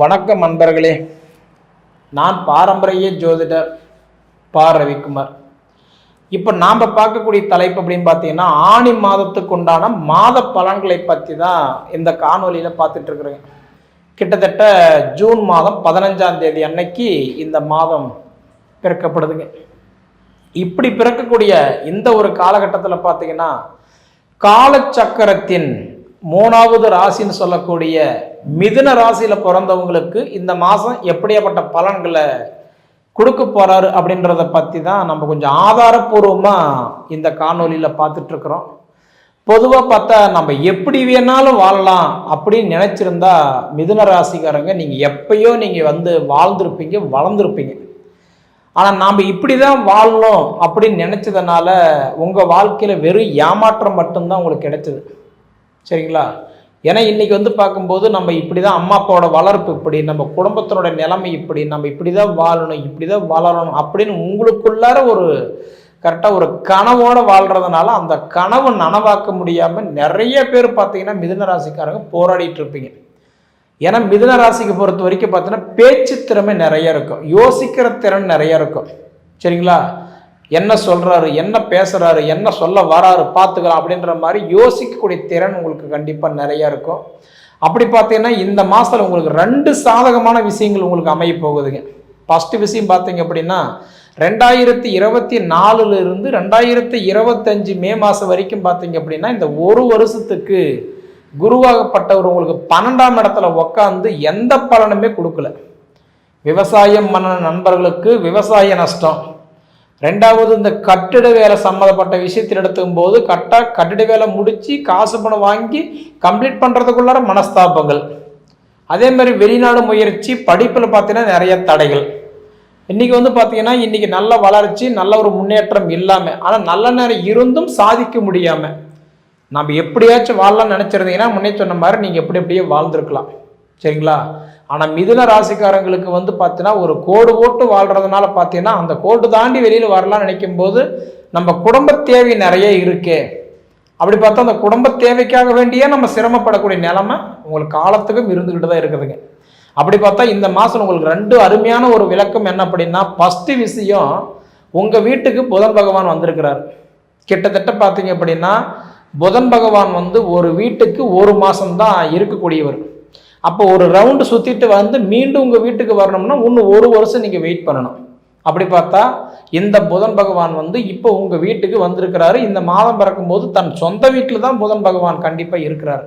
வணக்கம் நண்பர்களே நான் பாரம்பரிய ஜோதிடர் பா. ரவிக்குமார். இப்போ நாம் பார்க்கக்கூடிய தலைப்பு அப்படின்னு பார்த்தீங்கன்னா ஆணி மாதத்துக்கு உண்டான மாத பலன்களை பற்றி தான் இந்த காணொலியில் பார்த்துட்ருக்குறேங்க கிட்டத்தட்ட ஜூன் மாதம் பதினஞ்சாம் தேதி அன்னைக்கு இந்த மாதம் பிறக்கப்படுதுங்க. இப்படி பிறக்கக்கூடிய இந்த ஒரு காலகட்டத்தில் பார்த்தீங்கன்னா காலச்சக்கரத்தின் மூணாவது ராசின்னு சொல்லக்கூடிய மிதுன ராசியில் பிறந்தவங்களுக்கு இந்த மாதம் எப்படியாப்பட்ட பலன்களை கொடுக்க போகிறாரு அப்படின்றத பற்றி தான் நம்ம கொஞ்சம் ஆதாரபூர்வமாக இந்த காணொலியில் பார்த்துட்ருக்குறோம் பொதுவாக பார்த்தா நம்ம எப்படி வேணாலும் வாழலாம் அப்படின்னு நினச்சிருந்தா மிதுன ராசிக்காரங்க நீங்கள் எப்பயோ நீங்கள் வந்து வாழ்ந்திருப்பீங்க வளர்ந்துருப்பீங்க. ஆனால் நாம் இப்படி தான் வாழணும் அப்படின்னு நினச்சதுனால உங்கள் வாழ்க்கையில் வெறும் ஏமாற்றம் மட்டும்தான் உங்களுக்கு கிடைச்சது. சரிங்களா? ஏன்னா இன்றைக்கி வந்து பார்க்கும்போது நம்ம இப்படி தான் அம்மா அப்பாவோட வளர்ப்பு இப்படி நம்ம குடும்பத்தினோட நிலைமை இப்படி நம்ம இப்படி தான் வாழணும் இப்படி தான் வளரணும் அப்படின்னு உங்களுக்குள்ளார ஒரு கரெக்டாக ஒரு கனவோடு வாழ்கிறதுனால அந்த கனவு நனவாக்க முடியாமல் நிறைய பேர் பார்த்தீங்கன்னா மிதுன ராசிக்காரங்க போராடிட்டு இருப்பீங்க. ஏன்னா மிதுன ராசிக்கு பொறுத்த வரைக்கும் பார்த்தீங்கன்னா பேச்சு திறமை நிறைய இருக்கும். யோசிக்கிற திறன் நிறைய இருக்கும். சரிங்களா? என்ன சொல்கிறாரு என்ன பேசுகிறாரு என்ன சொல்ல வராரு பார்த்துக்கலாம் அப்படின்ற மாதிரி யோசிக்கக்கூடிய திறன் உங்களுக்கு கண்டிப்பாக நிறைய இருக்கும். அப்படி பார்த்தீங்கன்னா இந்த மாதத்தில் உங்களுக்கு ரெண்டு சாதகமான விஷயங்கள் உங்களுக்கு அமைய போகுதுங்க. ஃபஸ்ட்டு விஷயம் பார்த்தீங்க அப்படின்னா ரெண்டாயிரத்தி இருபத்தி நாலுலேருந்து ரெண்டாயிரத்தி இருபத்தஞ்சு மே மாதம் வரைக்கும் பார்த்தீங்க அப்படின்னா இந்த ஒரு வருஷத்துக்கு குருவாகப்பட்டவர் உங்களுக்கு பன்னெண்டாம் இடத்துல உக்காந்து எந்த பலனுமே கொடுக்கல. விவசாயம் பண்ண நண்பர்களுக்கு விவசாய நஷ்டம். ரெண்டாவது இந்த கட்டிட வேலை சம்மந்தப்பட்ட விஷயத்தில் எடுத்துக்கும் போது கரெக்டாக கட்டிட வேலை முடித்து காசு பணம் வாங்கி கம்ப்ளீட் பண்ணுறதுக்குள்ளார மனஸ்தாபங்கள். அதே மாதிரி வெளிநாடு முயற்சி படிப்பில் பார்த்தீங்கன்னா நிறைய தடைகள். இன்றைக்கி வந்து பார்த்தீங்கன்னா இன்றைக்கி நல்ல வளர்ச்சி நல்ல ஒரு முன்னேற்றம் இல்லாமல் ஆனால் நல்ல நேரம் இருந்தும் சாதிக்க முடியாமல் நம்ம எப்படியாச்சும் வாழலாம்னு நினச்சிருந்தீங்கன்னா முன்னே சொன்ன மாதிரி நீங்கள் எப்படி எப்படியே வாழ்ந்துருக்கலாம். சரிங்களா? ஆனால் மிதுன ராசிக்காரங்களுக்கு வந்து பார்த்தீங்கன்னா ஒரு கோடு போட்டு வாழ்கிறதுனால பார்த்தீங்கன்னா அந்த கோடு தாண்டி வெளியில் வரலாம்னு நினைக்கும் போது நம்ம குடும்ப தேவை நிறைய இருக்கே. அப்படி பார்த்தா அந்த குடும்ப தேவைக்காக வேண்டியே நம்ம சிரமப்படக்கூடிய நிலைமை உங்களுக்கு காலத்துக்கும் இருந்துக்கிட்டு தான் இருக்குதுங்க. அப்படி பார்த்தா இந்த மாதம் உங்களுக்கு ரெண்டு அருமையான ஒரு விளக்கம் என்ன அப்படின்னா ஃபஸ்ட்டு விஷயம் உங்கள் வீட்டுக்கு புதன் பகவான் வந்திருக்கிறார். கிட்டத்தட்ட பார்த்தீங்க அப்படின்னா புதன் பகவான் வந்து ஒரு வீட்டுக்கு ஒரு மாதம்தான் இருக்கக்கூடியவர். அப்போ ஒரு ரவுண்டு சுற்றிட்டு வந்து மீண்டும் உங்கள் வீட்டுக்கு வரணும்னா இன்னும் ஒரு வருஷம் நீங்கள் வெயிட் பண்ணணும். அப்படி பார்த்தா இந்த புதன் பகவான் வந்து இப்போ உங்கள் வீட்டுக்கு வந்திருக்கிறாரு. இந்த மாதம் பிறக்கும்போது தன் சொந்த வீட்டில் தான் புதன் பகவான் கண்டிப்பாக இருக்கிறார்.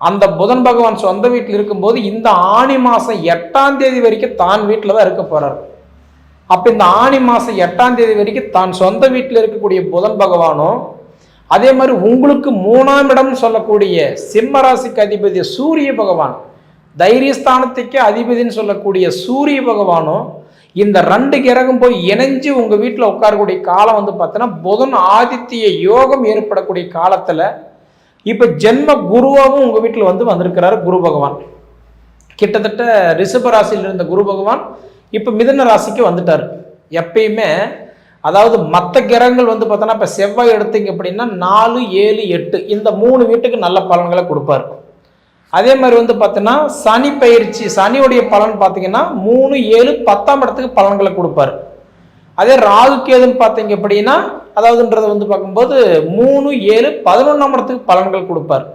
அந்த புதன் பகவான் சொந்த வீட்டில் இருக்கும்போது இந்த ஆணி மாதம் எட்டாம் தேதி வரைக்கும் தான் வீட்டில் தான் இருக்க போகிறார் அப்போ இந்த ஆணி மாதம் எட்டாம் தேதி வரைக்கும் தான் சொந்த வீட்டில் இருக்கக்கூடிய புதன் பகவானும் அதே மாதிரி உங்களுக்கு மூணாம் இடம் சொல்லக்கூடிய சிம்ம ராசிக்கு அதிபதி சூரிய பகவான் தைரியஸ்தானத்துக்கே அதிபதினு சொல்லக்கூடிய சூரிய பகவானும் இந்த ரெண்டு கிரகம் போய் இணைஞ்சு உங்கள் வீட்டில் உட்காரக்கூடிய காலம் வந்து பார்த்தோன்னா புதன் ஆதித்ய யோகம் ஏற்படக்கூடிய காலத்தில் இப்போ ஜென்ம குருவாகவும் உங்கள் வீட்டில் வந்து வந்திருக்கிறாரு குரு பகவான். கிட்டத்தட்ட ரிஷப ராசியில் இருந்த குரு பகவான் இப்போ மிதன ராசிக்கு வந்துட்டார். எப்பயுமே அதாவது மற்ற கிரகங்கள் வந்து பார்த்தோன்னா இப்போ செவ்வாய் எடுத்தீங்க அப்படின்னா நாலு ஏழு எட்டு இந்த மூணு வீட்டுக்கு நல்ல பலன்களை கொடுப்பாரு. அதே மாதிரி வந்து பார்த்தீங்கன்னா சனி பயிற்சி சனியுடைய பலன் பார்த்தீங்கன்னா மூணு ஏழு பத்தாம் இடத்துக்கு பலன்களை கொடுப்பார். அதே ராகு கேதுன்னு பார்த்தீங்க அப்படின்னா அதாவதுன்றதை வந்து பார்க்கும்போது மூணு ஏழு பதினொன்றாம் இடத்துக்கு பலன்கள் கொடுப்பார்.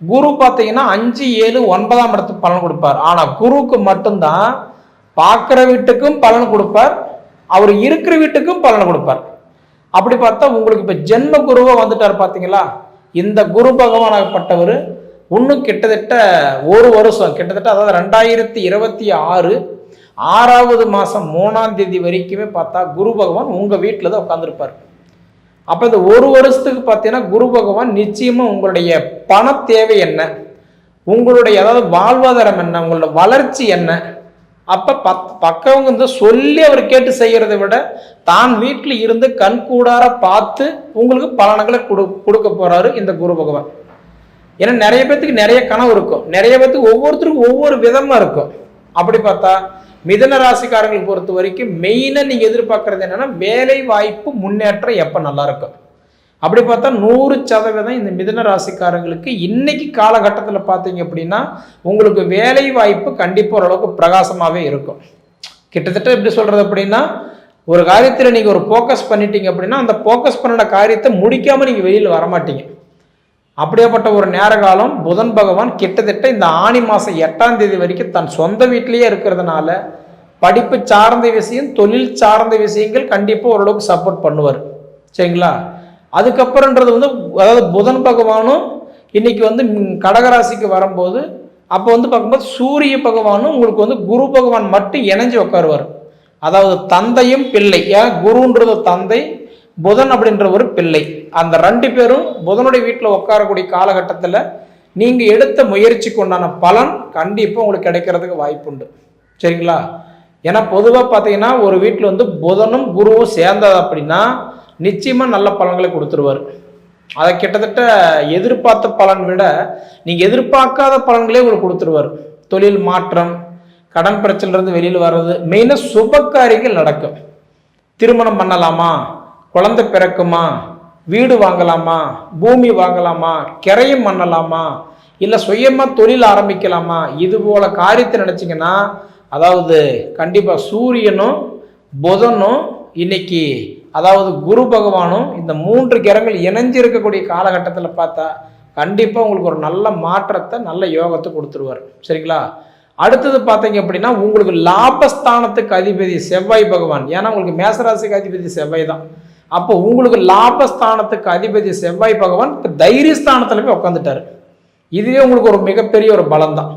குரு பார்த்தீங்கன்னா அஞ்சு ஏழு ஒன்பதாம் இடத்துக்கு பலன் கொடுப்பார். ஆனால் குருவுக்கு மட்டும்தான் பார்க்குற வீட்டுக்கும் பலன் கொடுப்பார். அவர் இருக்கிற வீட்டுக்கும் பலன் கொடுப்பார். அப்படி பார்த்தா உங்களுக்கு இப்போ ஜென்ம குருவாக வந்துட்டார் பார்த்தீங்களா இந்த குரு பகவானாகப்பட்டவர் இன்னும் கிட்டத்தட்ட ஒரு வருஷம் கிட்டத்தட்ட அதாவது ரெண்டாயிரத்தி இருபத்தி ஆறு ஆறாவது மாதம் மூணாம் தேதி வரைக்குமே பார்த்தா குரு பகவான் உங்கள் வீட்டில் தான் உட்காந்துருப்பார் அப்போ இந்த ஒரு வருஷத்துக்கு பார்த்தீங்கன்னா குரு பகவான் நிச்சயமாக உங்களுடைய பண தேவை என்ன? உங்களுடைய அதாவது வாழ்வாதாரம் என்ன? உங்களோட வளர்ச்சி என்ன? அப்போ பத் பக்கவங்க வந்து சொல்லி அவர் கேட்டு செய்கிறத விட தான் வீட்டில் இருந்து கண்கூடார பார்த்து உங்களுக்கு பலன்களை கொடு கொடுக்க போகிறாரு இந்த குரு பகவான். ஏன்னா நிறைய பேர்த்துக்கு நிறைய கனவு இருக்கும். நிறைய பேர்த்துக்கு ஒவ்வொருத்தருக்கும் ஒவ்வொரு விதமாக இருக்கும். அப்படி பார்த்தா மிதன ராசிக்காரங்களை பொறுத்த வரைக்கும் மெயினாக நீங்கள் எதிர்பார்க்குறது என்னென்னா வேலை வாய்ப்பு முன்னேற்றம் எப்போ நல்லாயிருக்கும் அப்படி பார்த்தா நூறு சதவீதம் இந்த மிதன ராசிக்காரங்களுக்கு இன்னைக்கு காலகட்டத்தில் பார்த்தீங்க அப்படின்னா உங்களுக்கு வேலை வாய்ப்பு கண்டிப்பாக ஓரளவுக்கு பிரகாசமாகவே இருக்கும். கிட்டத்தட்ட எப்படி சொல்கிறது அப்படின்னா ஒரு காரியத்தில் நீங்கள் ஒரு ஃபோக்கஸ் பண்ணிட்டீங்க அப்படின்னா அந்த ஃபோக்கஸ் பண்ணின காரியத்தை முடிக்காமல் நீங்கள் வெளியில் வரமாட்டீங்க. அப்படியேப்பட்ட ஒரு நேர காலம் புதன் பகவான் கிட்டத்தட்ட இந்த ஆணி மாதம் எட்டாம் தேதி வரைக்கும் தன் சொந்த வீட்டிலேயே இருக்கிறதுனால படிப்பு சார்ந்த விஷயம் தொழில் சார்ந்த விஷயங்கள் கண்டிப்பாக ஓரளவுக்கு சப்போர்ட் பண்ணுவார். சரிங்களா? அதுக்கப்புறன்றது வந்து அதாவது புதன் பகவானும் இன்னைக்கு வந்து கடகராசிக்கு வரும்போது அப்போ வந்து பார்க்கும்போது சூரிய பகவானும் உங்களுக்கு வந்து குரு பகவான் மட்டும் இணைஞ்சு உட்காருவார். அதாவது தந்தையும் பிள்ளை. ஏன்? குருன்றது தந்தை புதன் அப்படின்ற ஒரு பிள்ளை. அந்த ரெண்டு பேரும் புதனுடைய வீட்டில் உட்காரக்கூடிய காலகட்டத்தில் நீங்கள் எடுத்த முயற்சிக்கு உண்டான பலன் கண்டிப்பாக உங்களுக்கு கிடைக்கிறதுக்கு வாய்ப்புண்டு சரிங்களா? ஏன்னா பொதுவாக பார்த்தீங்கன்னா ஒரு வீட்டில் வந்து புதனும் குருவும் சேர்ந்தது அப்படின்னா நிச்சயமாக நல்ல பலன்களை கொடுத்துருவார். அதை கிட்டத்தட்ட எதிர்பார்த்த பலன் விட நீங்கள் எதிர்பார்க்காத பலன்களே உங்களுக்கு கொடுத்துருவார். தொழில் மாற்றம் கடன் பிரச்சனைலேருந்து வெளியில் வர்றது மெயினாக சுபக்காரியங்கள் நடக்கும். திருமணம் பண்ணலாமா? குழந்தை பிறக்குமா? வீடு வாங்கலாமா? பூமி வாங்கலாமா? கிரையும் பண்ணலாமா? இல்லை சுயமாக தொழில் ஆரம்பிக்கலாமா? இது போல காரியத்தை நினச்சிங்கன்னா அதாவது கண்டிப்பாக சூரியனும் புதனும் இன்னைக்கு அதாவது குரு பகவானும் இந்த மூன்று கிரகங்கள் இணைஞ்சு இருக்கக்கூடிய காலகட்டத்தில் பார்த்தா கண்டிப்பாக உங்களுக்கு ஒரு நல்ல மாற்றத்தை நல்ல யோகத்தை கொடுத்துருவார். சரிங்களா? அடுத்தது பார்த்தீங்க அப்படின்னா உங்களுக்கு லாபஸ்தானத்துக்கு அதிபதி செவ்வாய் பகவான். ஏன்னா உங்களுக்கு மேசராசிக்கு அதிபதி செவ்வாய் தான். அப்போ உங்களுக்கு லாபஸ்தானத்துக்கு அதிபதி செவ்வாய் பகவான் இப்போ தைரியஸ்தானத்தில் போய் உட்காந்துட்டாரு இதுவே உங்களுக்கு ஒரு மிகப்பெரிய ஒரு பலம் தான்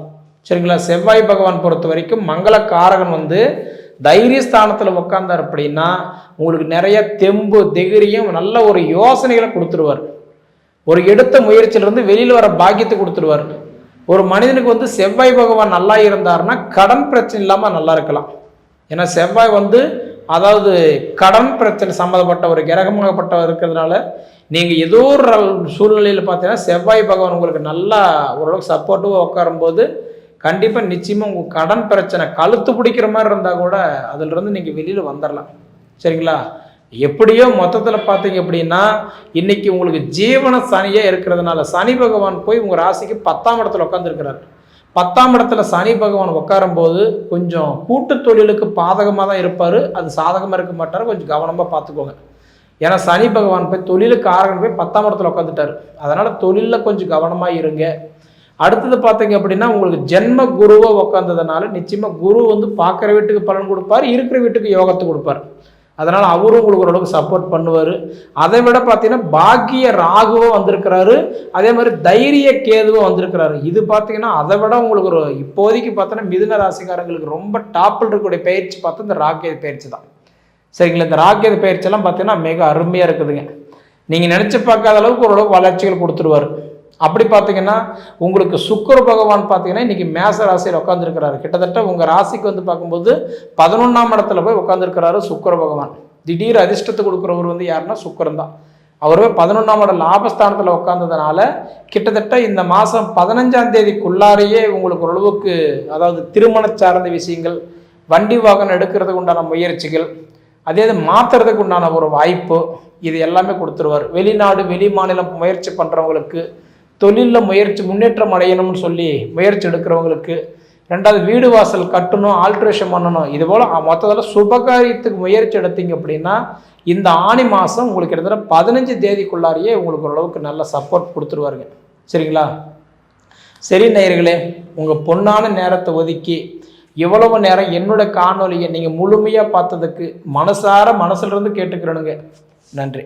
சரிங்களா? செவ்வாய் பகவான் பொறுத்த வரைக்கும் மங்கள காரகன் வந்து தைரியஸ்தானத்தில் உட்காந்தார் அப்படின்னா உங்களுக்கு நிறைய தெம்பு திகிரியும் நல்ல ஒரு யோசனைகளை கொடுத்துருவார். ஒரு எடுத்த முயற்சியிலிருந்து வெளியில் வர பாக்கியத்தை கொடுத்துருவார். ஒரு மனிதனுக்கு வந்து செவ்வாய் பகவான் நல்லா இருந்தாருன்னா கடன் பிரச்சனை இல்லாமல் நல்லா இருக்கலாம். ஏன்னா செவ்வாய் வந்து அதாவது கடன் பிரச்சனை சம்மந்தப்பட்ட ஒரு கிரகமாகப்பட்ட இருக்கிறதுனால நீங்கள் ஏதோ ஒரு சூழ்நிலையில் பார்த்தீங்கன்னா செவ்வாய் பகவான் உங்களுக்கு நல்லா ஓரளவுக்கு சப்போர்ட்டிவாக உட்காரும்போது கண்டிப்பாக நிச்சயமாக உங்கள் கடன் பிரச்சனை கழுத்து பிடிக்கிற மாதிரி இருந்தால் கூட அதிலிருந்து நீங்கள் வெளியில் வந்துடலாம் சரிங்களா? எப்படியோ மொத்தத்தில் பார்த்தீங்க அப்படின்னா இன்னைக்கு உங்களுக்கு ஜீவன சனியாக இருக்கிறதுனால சனி பகவான் போய் உங்கள் ராசிக்கு பத்தாம் இடத்துல உட்காந்துருக்கிறார் பத்தாம் இடத்துல சனி பகவான் உட்காரும் போது கொஞ்சம் கூட்டு தொழிலுக்கு பாதகமாக தான் இருப்பார். அது சாதகமாக இருக்க மாட்டார். கொஞ்சம் கவனமாக பார்த்துக்கோங்க. ஏன்னா சனி பகவான் போய் தொழிலுக்கு ஆரம்பி போய் பத்தாம் இடத்துல உட்காந்துட்டார். அதனால் தொழிலில் கொஞ்சம் கவனமாக இருங்க. அடுத்தது பார்த்தீங்க அப்படின்னா உங்களுக்கு ஜென்ம குருவை உட்காந்ததுனால நிச்சயமாக குரு வந்து பார்க்குற வீட்டுக்கு பலன் கொடுப்பார் இருக்கிற வீட்டுக்கு யோகத்தை கொடுப்பார். அதனால் அவரும் உங்களுக்கு ஓரளவுக்கு சப்போர்ட் பண்ணுவார். அதை விட பார்த்தீங்கன்னா பாக்கிய ராகுவும் வந்திருக்கிறாரு. அதே மாதிரி தைரிய கேதுவும் வந்திருக்கிறாரு. இது பார்த்தீங்கன்னா அதை விட உங்களுக்கு ஒரு இப்போதைக்கு பார்த்தோன்னா மிதுன ராசிக்காரங்களுக்கு ரொம்ப டாப்பில் இருக்கக்கூடிய பயிற்சி பார்த்தா இந்த ராக்கேது பயிற்சி தான். சரிங்களா? இந்த ராக்கேது பயிற்சியெல்லாம் பார்த்தீங்கன்னா மிக அருமையாக இருக்குதுங்க. நீங்கள் நினச்சி பார்க்காத அளவுக்கு ஓரளவுக்கு வளர்ச்சிகள் கொடுத்துருவார். அப்படி பார்த்தீங்கன்னா உங்களுக்கு சுக்கர பகவான் பார்த்தீங்கன்னா இன்றைக்கி மேச ராசியில் உட்காந்துருக்கிறாரு கிட்டத்தட்ட உங்கள் ராசிக்கு வந்து பார்க்கும்போது பதினொன்றாம் இடத்துல போய் உட்காந்துருக்கிறாரு சுக்கர பகவான். திடீர் அதிர்ஷ்டத்தை கொடுக்குறவர் வந்து யாருன்னா சுக்கரன் தான். அவருமே பதினொன்றாம் இடம் லாபஸ்தானத்தில் உட்காந்ததுனால கிட்டத்தட்ட இந்த மாதம் பதினஞ்சாம் தேதிக்குள்ளாரையே உங்களுக்கு ஓரளவுக்கு அதாவது திருமண சார்ந்த விஷயங்கள் வண்டி வாகனம் எடுக்கிறதுக்கு உண்டான முயற்சிகள் அதே இது மாற்றுறதுக்கு உண்டான ஒரு வாய்ப்பு இது எல்லாமே கொடுத்துருவார். வெளிநாடு வெளி மாநிலம் முயற்சி பண்ணுறவங்களுக்கு தொழிலில் முயற்சி முன்னேற்றம் அடையணும்னு சொல்லி முயற்சி எடுக்கிறவங்களுக்கு ரெண்டாவது வீடு வாசல் கட்டணும் ஆல்ட்ரேஷன் பண்ணணும். இது போல் மொத்தத்தில் சுபகாரியத்துக்கு முயற்சி எடுத்தீங்க அப்படின்னா இந்த ஆணி மாதம் உங்களுக்கு கிட்டத்தட்ட பதினஞ்சு தேதிக்குள்ளாரியே உங்களுக்கு ஓரளவுக்கு நல்ல சப்போர்ட் கொடுத்துருவாருங்க. சரிங்களா? சரி நேயர்களே உங்கள் பொண்ணான நேரத்தை ஒதுக்கி இவ்வளவு நேரம் என்னோட காணொலியை நீங்கள் முழுமையாக பார்த்ததுக்கு மனசார மனசுலேருந்து கேட்டுக்கிறனுங்க. நன்றி.